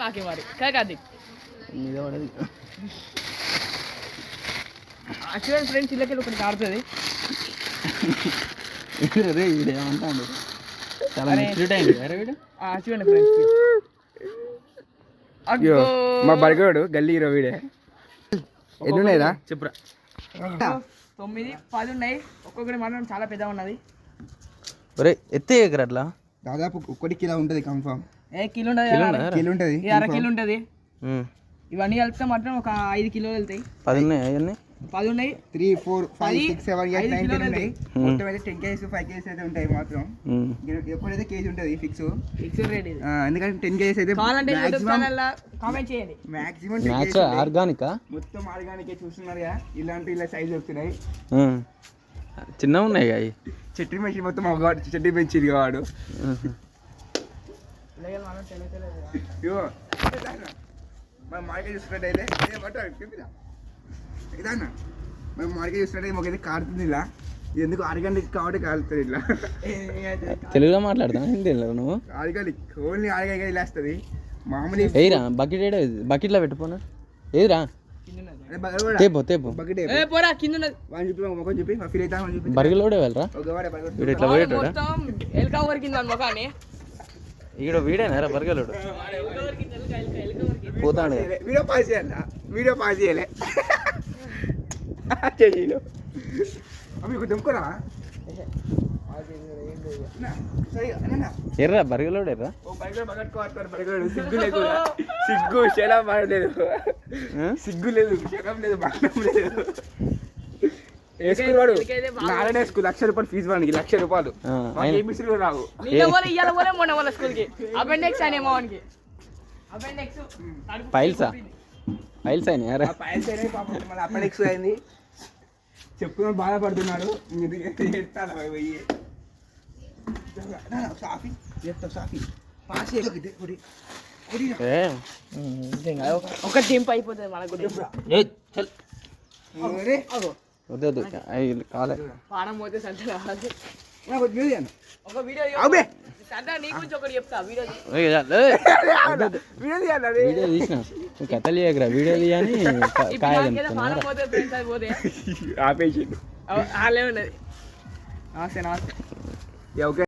నాకే మరి. కాదు ఫ్రెండ్స్ ఇళ్ళకి ఒకటి కారుతుంది. రే వీడు ఏమంటాడు? చాలా మెచ్యూరిటీ అయింది అరే వీడు. చూడండి ఫ్రెండ్స్ అయ్యో మా బర్గోడు గల్లీ హీరో వీడే. ఎన్నున్నాయిరా? చెప్పురా. తొమ్మిది పది ఉన్నాయి. ఒక్కొక్కటి మాత్రం చాలా పెద్దగా ఉన్నది. ఒరే ఎత్తే అట్లా దాదాపు ఒక్కటి కిలో ఉంటుంది కన్ఫామ్ ఏ కిలో ఉంటుంది కిలో కదా? ఉంటుంది అర కిలో ఉంటుంది. ఇవన్నీ కలిపితే మాత్రం ఒక ఐదు కిలోలు వెళ్తాయి. పది ఉన్నాయి అవన్నీ? పది ఉన్నాయి. Three four five six seven eight ఐదు నైన్ టెన్ ఉన్నాయి. మొత్తం అయితే టెన్ కేజీస్ ఫైవ్ కేజీస్ అయితే ఉంటాయి మాత్రం. ఎప్పుడైతే కేజీ ఉంటుంది ఫిక్స్ రేట్ ఇది. ఎందుకంటే టెన్ కేజీస్ అయితే కామెంట్ చేయండి. మాక్సిమం ఆర్గానికా మొత్తం ఆర్గానిక్ చూస్తున్నారుగా? ఇలాంటి ఇలా సైజ్ ఉమ్. చిన్నగా ఉన్నాయి చెట్టు మెషిన్ మొత్తం చెట్టు పెంచింది వాడు. ఇగో మనం మార్కెట్ మార్కెట్ చూసుకున్నట్టయితే మాకైతే కారుతుంది ఇలా. ఎందుకు ఆర్గానిక్ కాబట్టి కాలుతుంది ఇలా? తెలుగులో మాట్లాడతాను హిందీలో నువ్వు? ఆర్గానిక్ ఓన్లీ ఆర్గానిక్ ఇలా వస్తుంది. మామూలు ఏదిరా బకెట్ ఏడా బకెట్లో పెట్టుకోను ఏదిరా. తేపో తేపో. ఏ. పోరా కింద ఉన్నది. వన్ చూపి ఒక ముఖం చూపి ఫీల్ అవుతా అని చూపి. బర్గర్లో కూడా వెళ్ళరా ఇట్లా పోయేటోడా? మొత్తం ఎల్కా వరికింది అని ఇక్కడ వీడేనా బర్గర్లోడు పోతాడు. వీడియో పాస్ చేయాలి? వీడియో పాస్ చేయలే. చెయ్యిలో మీకు దుమ్ముకురా ఎర్రా బర్గర్లోడు ఎర్రా సిగ్గు లేకుండా సిగ్గు శరం లేదు ఆ? సిగ్గు లేదు శరం లేదు మరణం లేదు. వేసుకున్నాడు. నారాయణ స్కూల్ లక్ష రూపాయలు ఫీజు వానికి లక్ష రూపాయలు. ఆ, మాకు ఆయన- ఏ మిస్త్రీలు రావు ఇయ్యాల పోలే మొన్న పోలే స్కూల్కి. అపెండెక్స్ అని వానికి. అపెండెక్స్ పైల్సా పైల్స్ అయినా ఎర్రా ఆ పైల్స్ అయినాయి పాపం మళ్ళీ అపెండిక్స్ అయింది. చెప్పుకొని బాధపడుతున్నాడు. ఒక దింపు అయిపోతుంది మనకు వద్దు వద్దు. అవి కాలే. పానం పోతే సంత ఒక వీడియో సంత నీ గురించి ఒకటి చెప్తా వీడియో అన్న అది. వీడియో తీసిన. నువ్వు కథలు చేయకరా వీడియో తీయని పానం పోతే ఫ్రెండ్స్ అది పోతే. ఆపేసిండు. వాళ్ళే ఉన్నది. నమస్తే నమస్తే. ఓకే.